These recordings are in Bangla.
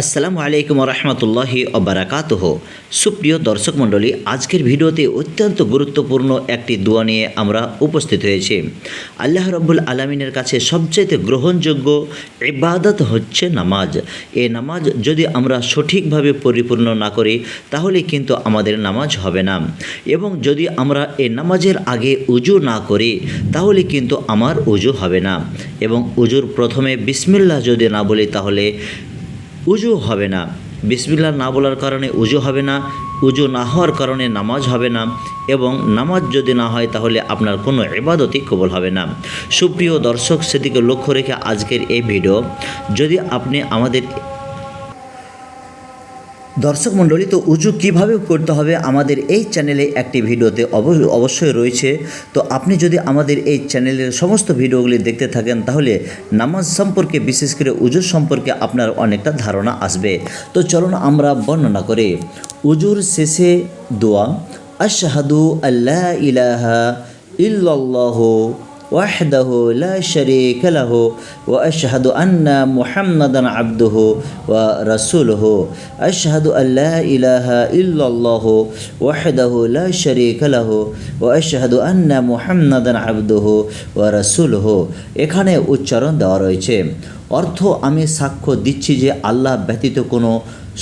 আসসালামু আলাইকুম রহমতুল্লাহি অবরাকাতহ সুপ্রিয় দর্শক মণ্ডলী, আজকের ভিডিওতে অত্যন্ত গুরুত্বপূর্ণ একটি দোয়া নিয়ে আমরা উপস্থিত হয়েছি। আল্লাহ রব্বুল আলমিনের কাছে সবচেয়ে গ্রহণযোগ্য ইবাদত হচ্ছে নামাজ। এই নামাজ যদি আমরা সঠিকভাবে পরিপূর্ণ না করি, তাহলে কিন্তু আমাদের নামাজ হবে না। এবং যদি আমরা এই নামাজের আগে উজু না করি, তাহলে কিন্তু আমার উজু হবে না। এবং উজুর প্রথমে বিসমিল্লাহ যদি না বলি, তাহলে উজু হবে না। বিসমিল্লা না বলার কারণে উজু হবে না। উজু না হওয়ার কারণে নামাজ হবে না এবং নামাজ যদি না হয় তাহলে আপনার কোনো এবাদতই কবল হবে না। সুপ্রিয় দর্শক, সেদিকে লক্ষ্য রেখে আজকের এই ভিডিও। যদি আপনি আমাদের দর্শক মণ্ডলী, তো উজু কীভাবে করতে হবে আমাদের এই চ্যানেলে একটি ভিডিওতে অব- অবশ্যই রয়েছে। তো আপনি যদি আমাদের এই চ্যানেলের সমস্ত ভিডিওগুলি দেখতে থাকেন, তাহলে নামাজ সম্পর্কে, বিশেষ করে উজু সম্পর্কে আপনার অনেকটা ধারণা আসবে। তো চলুন আমরা বর্ণনা করি। উজুর শেষে দোয়া, আশহাদু আল্লাহ ইলাহা ইল্লাল্লাহ وحده لا شريك له واشهد ان محمدا عبده ورسوله اشهد ان لا اله الا الله وحده لا شريك له واشهد ان محمدا عبده ورسوله এখানে উচ্চারণ দেওয়া রয়েছে অর্থ আমি সাক্ষ্য দিচ্ছি যে আল্লাহ ব্যতীত কোনো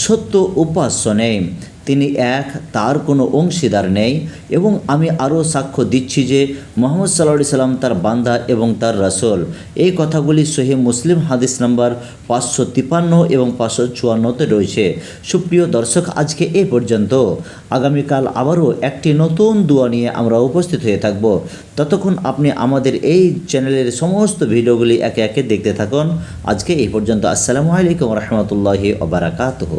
সত্য উপাস্য নেই তিনি এক, তার কোনো অংশীদার নেই এবং আমি আরও সাক্ষ্য দিচ্ছি যে মোহাম্মদ সাল্লাহ সাল্লাম তার বান্দা এবং তার রাসূল। এই কথাগুলি সহি মুসলিম হাদিস নাম্বার পাঁচশো তিপান্ন এবং পাঁচশো চুয়ান্নতে রয়েছে। সুপ্রিয় দর্শক, আজকে এ পর্যন্ত। আগামীকাল আবারও একটি নতুন দোয়া নিয়ে আমরা উপস্থিত হয়ে থাকব। ততক্ষণ আপনি আমাদের এই চ্যানেলের সমস্ত ভিডিওগুলি একে একে দেখতে থাকুন। আজকে এই পর্যন্ত। আসসালামু আলাইকুম রহমতুল্লাহি ওবরাকাতহ